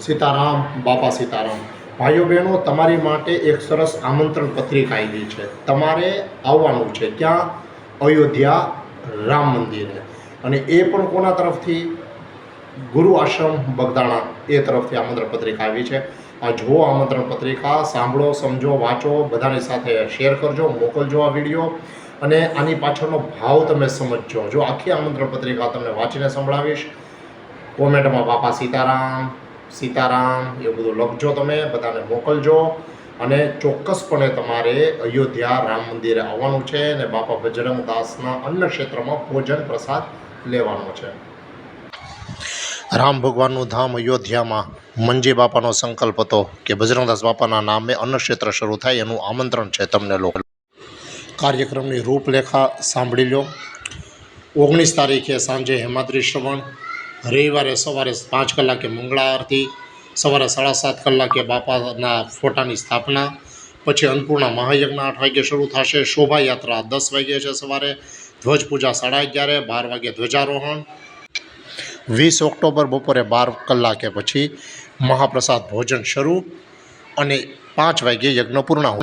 સીતારામ, બાપા સીતારામ. ભાઈઓ બહેનો, તમારી માટે એક સરસ આમંત્રણ પત્રિકા આવી છે. તમારે આવવાનું છે ક્યાં? અયોધ્યા રામ મંદિરે. અને એ પણ કોના તરફથી? ગુરુ આશ્રમ બગદાણા એ તરફથી આમંત્રણ પત્રિકા આવી છે. આ જુઓ આમંત્રણ પત્રિકા, સાંભળો, સમજો, વાંચો, બધાની સાથે શેર કરજો, મોકલજો આ વીડિયો. અને આની પાછળનો ભાવ તમે સમજજો. જો આખી આમંત્રણ પત્રિકા તમને વાંચીને સંભળાવીશ, કોમેન્ટમાં બાપા સીતારામ સીતારામ એવું બધું લખજો તમે, બધાને મોકલજો. અને ચોક્કસપણે તમારે અયોધ્યા રામ મંદિરે આવવાનું છે અને બાપા બજરંગ દાસના અન્ન ક્ષેત્રમાં ભોજન પ્રસાદ લેવાનો છે. રામ ભગવાનનું ધામ અયોધ્યામાં. મંજી બાપાનો સંકલ્પ હતો કે બજરંગદાસ બાપાના નામે અન્ન ક્ષેત્ર શરૂ થાય, એનું આમંત્રણ છે તમને લોકો. કાર્યક્રમની રૂપરેખા સાંભળી લો. ઓગણીસ તારીખે સાંજે હેમાદ્રી શ્રવણ રવિવારે સવારે પાંચ કલાકે મંગળા આરતી, સવારે સાડા સાત કલાકે બાપાના ફોટાની સ્થાપના, પછી અન્નપૂર્ણા મહાયજ્ઞ આઠ વાગે શરૂ થશે શોભાયાત્રા દસ વાગે છે સવારે, ધ્વજ પૂજા સાડા અગિયારે, બાર વાગે ધ્વજારોહણ. વીસ ઓક્ટોબર બપોરે બાર કલાકે પછી મહાપ્રસાદ ભોજન શરૂ અને પાંચ વાગ્યે યજ્ઞ પૂર્ણાહુતિ